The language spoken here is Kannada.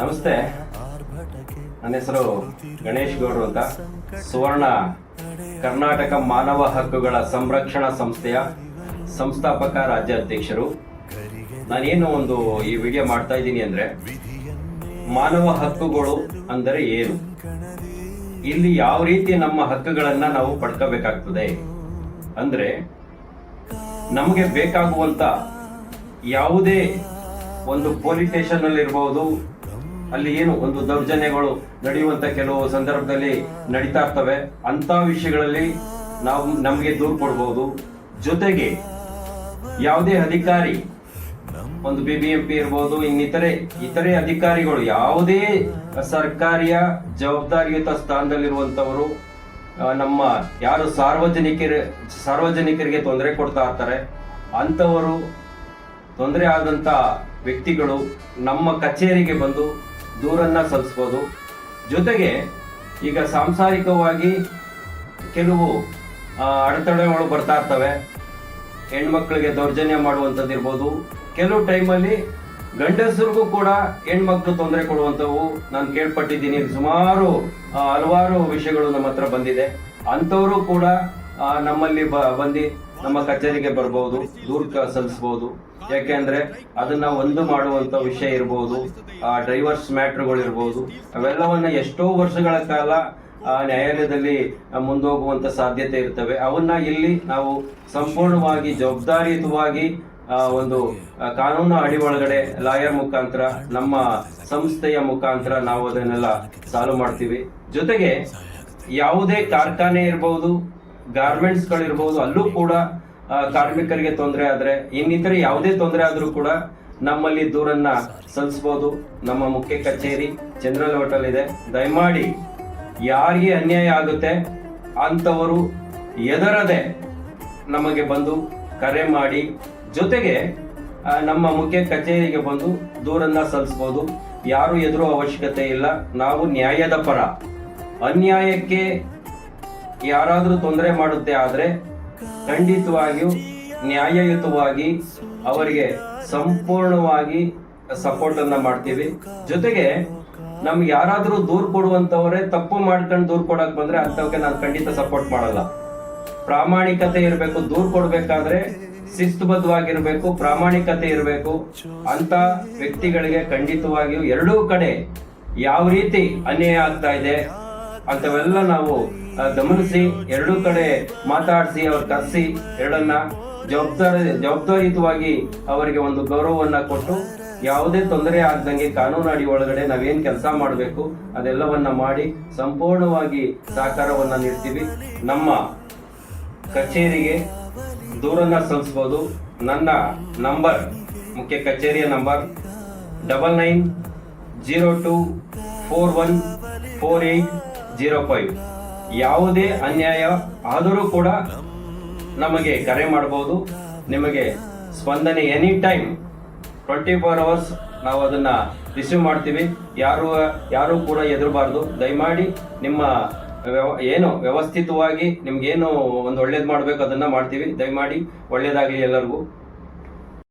ನಮಸ್ತೆ. ನನ್ನ ಹೆಸರು ಗಣೇಶ್ ಗೌಡ್ರು ಅಂತ. ಸುವರ್ಣ ಕರ್ನಾಟಕ ಮಾನವ ಹಕ್ಕುಗಳ ಸಂರಕ್ಷಣಾ ಸಂಸ್ಥೆಯ ಸಂಸ್ಥಾಪಕ ರಾಜ್ಯಾಧ್ಯಕ್ಷರು. ನಾನೇನು ಒಂದು ಈ ವಿಡಿಯೋ ಮಾಡ್ತಾ ಇದ್ದೀನಿ ಅಂದ್ರೆ ಮಾನವ ಹಕ್ಕುಗಳು ಅಂದರೆ ಏನು? ಇಲ್ಲಿ ಯಾವ ರೀತಿ ನಮ್ಮ ಹಕ್ಕುಗಳನ್ನ ನಾವು ಪಡ್ಕೋಬೇಕಾಗ್ತದೆ? ಅಂದ್ರೆ ನಮಗೆ ಬೇಕಾಗುವಂತ ಯಾವುದೇ ಒಂದು ಪೊಲೀಸ್ ಸ್ಟೇಷನ್ ಅಲ್ಲಿ ಇರಬಹುದು ಅಲ್ಲಿ ಏನು ಒಂದು ದೌರ್ಜನ್ಯಗಳು ನಡೆಯುವಂತ ಕೆಲವು ಸಂದರ್ಭದಲ್ಲಿ ನಡೀತಾ ಇರ್ತವೆ. ಅಂತ ವಿಷಯಗಳಲ್ಲಿ ನಾವು ನಮಗೆ ದೂರು ಕೊಡಬಹುದು ಜೊತೆಗೆ ಯಾವುದೇ ಅಧಿಕಾರಿ, ಒಂದು ಬಿ ಬಿ ಎಂ ಇರ್ಬೋದು, ಇನ್ನಿತರೆ, ಇತರೆ ಅಧಿಕಾರಿಗಳು, ಯಾವುದೇ ಸರ್ಕಾರಿಯ ಜವಾಬ್ದಾರಿಯುತ ಸ್ಥಾನದಲ್ಲಿರುವಂತವರು ನಮ್ಮ ಯಾರು ಸಾರ್ವಜನಿಕರ, ಸಾರ್ವಜನಿಕರಿಗೆ ತೊಂದರೆ ಕೊಡ್ತಾ ಇರ್ತಾರೆ. ಅಂಥವರು ತೊಂದರೆ ಆದಂಥ ವ್ಯಕ್ತಿಗಳು ನಮ್ಮ ಕಚೇರಿಗೆ ಬಂದು ದೂರನ್ನು ಸಲ್ಲಿಸ್ಬೋದು. ಜೊತೆಗೆ ಈಗ ಸಾಂಸಾರಿಕವಾಗಿ ಕೆಲವು ಅಡೆತಡೆಗಳು ಬರ್ತಾ ಇರ್ತವೆ. ಹೆಣ್ಮಕ್ಳಿಗೆ ದೌರ್ಜನ್ಯ ಮಾಡುವಂಥದ್ದು ಇರ್ಬೋದು. ಕೆಲವು ಟೈಮಲ್ಲಿ ಗಂಡಸರಿಗೂ ಕೂಡ ಹೆಣ್ಮಕ್ಳು ತೊಂದರೆ ಕೊಡುವಂಥವು ನಾನು ಕೇಳ್ಪಟ್ಟಿದ್ದೀನಿ. ಸುಮಾರು ಹಲವಾರು ವಿಷಯಗಳು ನಮ್ಮ ಹತ್ರ ಬಂದಿದೆ. ಅಂಥವರು ಕೂಡ ನಮ್ಮಲ್ಲಿ ಬ, ಬಂದು ನಮ್ಮ ಕಚೇರಿಗೆ ಬರಬಹುದು ದೂರ ಸಲ್ಲಿಸಬಹುದು ಯಾಕೆಂದ್ರೆ ಅದನ್ನ ಒಂದು ಮಾಡುವಂತ ವಿಷಯ ಇರಬಹುದು ಆ ಡ್ರೈವರ್ಸ್ ಮ್ಯಾಟ್ರ್ಗಳು ಇರಬಹುದು ಅವೆಲ್ಲವನ್ನ ಎಷ್ಟೋ ವರ್ಷಗಳ ಕಾಲ ನ್ಯಾಯಾಲಯದಲ್ಲಿ ಮುಂದೋಗುವಂತ ಸಾಧ್ಯತೆ ಇರ್ತವೆ. ಅವನ್ನ ಇಲ್ಲಿ ನಾವು ಸಂಪೂರ್ಣವಾಗಿ ಜವಾಬ್ದಾರಿಯುತವಾಗಿ ಒಂದು ಕಾನೂನು ಅಡಿ ಒಳಗಡೆ ಲಾಯರ್ ಮುಖಾಂತರ, ನಮ್ಮ ಸಂಸ್ಥೆಯ ಮುಖಾಂತರ ನಾವು ಅದನ್ನೆಲ್ಲ ಸಾಲ್ವ್ ಮಾಡ್ತೀವಿ. ಜೊತೆಗೆ ಯಾವುದೇ ಕಾರ್ಖಾನೆ ಇರಬಹುದು ಗಾರ್ಮೆಂಟ್ಸ್ ಇರಬಹುದು ಅಲ್ಲೂ ಕೂಡ ಕಾರ್ಮಿಕರಿಗೆ ತೊಂದರೆ ಆದ್ರೆ, ಇನ್ನಿತರ ಯಾವುದೇ ತೊಂದರೆ ಆದರೂ ಕೂಡ ನಮ್ಮಲ್ಲಿ ದೂರನ್ನ ಸಲ್ಲಿಸಬಹುದು ನಮ್ಮ ಮುಖ್ಯ ಕಚೇರಿ ಜನರಲ್ ಹೋಟೆಲ್ ಇದೆ. ದಯಮಾಡಿ ಯಾರಿಗೆ ಅನ್ಯಾಯ ಆಗುತ್ತೆ ಅಂತವರು ಎದರದೆ ನಮಗೆ ಬಂದು ಕರೆ ಮಾಡಿ, ಜೊತೆಗೆ ನಮ್ಮ ಮುಖ್ಯ ಕಚೇರಿಗೆ ಬಂದು ದೂರನ್ನ ಸಲ್ಲಿಸಬಹುದು ಯಾರು ಎದುರು ಅವಶ್ಯಕತೆ ಇಲ್ಲ. ನಾವು ನ್ಯಾಯದ ಪರ. ಅನ್ಯಾಯಕ್ಕೆ ಯಾರಾದರೂ ತೊಂದರೆ ಮಾಡುತ್ತೆ ಆದರೆ ಖಂಡಿತವಾಗಿಯೂ ನ್ಯಾಯಯುತವಾಗಿ ಅವರಿಗೆ ಸಂಪೂರ್ಣವಾಗಿ ಸಪೋರ್ಟ್ ಅನ್ನ ಮಾಡ್ತೀವಿ. ಜೊತೆಗೆ ನಮ್ಗೆ ಯಾರಾದ್ರೂ ದೂರ್ ಕೊಡುವಂತವರೇ ತಪ್ಪು ಮಾಡ್ಕೊಂಡು ದೂರ್ ಕೊಡಕ್ ಬಂದ್ರೆ ಅಂತವಕ್ಕೆ ನಾನು ಖಂಡಿತ ಸಪೋರ್ಟ್ ಮಾಡಲ್ಲ. ಪ್ರಾಮಾಣಿಕತೆ ಇರಬೇಕು, ದೂರ್ ಕೊಡ್ಬೇಕಾದ್ರೆ ಶಿಸ್ತುಬದ್ಧವಾಗಿರ್ಬೇಕು, ಪ್ರಾಮಾಣಿಕತೆ ಇರಬೇಕು ಅಂತ ವ್ಯಕ್ತಿಗಳಿಗೆ ಖಂಡಿತವಾಗಿಯೂ ಎರಡೂ ಕಡೆ ಯಾವ ರೀತಿ ಅನ್ಯಾಯ ಆಗ್ತಾ ಇದೆ ಅಂತವೆಲ್ಲ ನಾವು ಗಮನಿಸಿ, ಎರಡೂ ಕಡೆ ಮಾತಾಡಿಸಿ, ಅವ್ರ ಕರೆಸಿ, ಎರಡನ್ನ ಜವಾಬ್ದಾರಿ, ಜವಾಬ್ದಾರಿಯುತವಾಗಿ ಅವರಿಗೆ ಒಂದು ಗೌರವವನ್ನ ಕೊಟ್ಟು, ಯಾವುದೇ ತೊಂದರೆ ಆಗ್ದಂಗೆ ಕಾನೂನು ಅಡಿ ಒಳಗಡೆ ನಾವೇನ್ ಕೆಲಸ ಮಾಡಬೇಕು, ಅದೆಲ್ಲವನ್ನ ಮಾಡಿ ಸಂಪೂರ್ಣವಾಗಿ ಸಹಕಾರವನ್ನ ನೀಡ್ತೀವಿ. ನಮ್ಮ ಕಚೇರಿಗೆ ದೂರನ್ನ ಸಲ್ಲಿಸ್ಬೋದು. ನನ್ನ ನಂಬರ್, ಮುಖ್ಯ ಕಚೇರಿಯ number, double nine zero two four one four eight zero five ಯಾವುದೇ ಅನ್ಯಾಯ ಆದರೂ ಕೂಡ ನಮಗೆ ಕರೆ ಮಾಡಬಹುದು ನಿಮಗೆ ಸ್ಪಂದನೆ any time twenty four hours ನಾವು ಅದನ್ನ ರಿಸೀವ್ ಮಾಡ್ತೀವಿ. ಯಾರು ಯಾರು ಕೂಡ ಎದುರಬಾರ್ದು. ದಯಮಾಡಿ ನಿಮ್ಮ ಏನು ವ್ಯವಸ್ಥಿತವಾಗಿ ನಿಮ್ಗೇನು ಒಂದು ಒಳ್ಳೇದು ಮಾಡಬೇಕು ಅದನ್ನ ಮಾಡ್ತೀವಿ. ದಯಮಾಡಿ ಒಳ್ಳೇದಾಗಲಿ ಎಲ್ಲರಿಗೂ.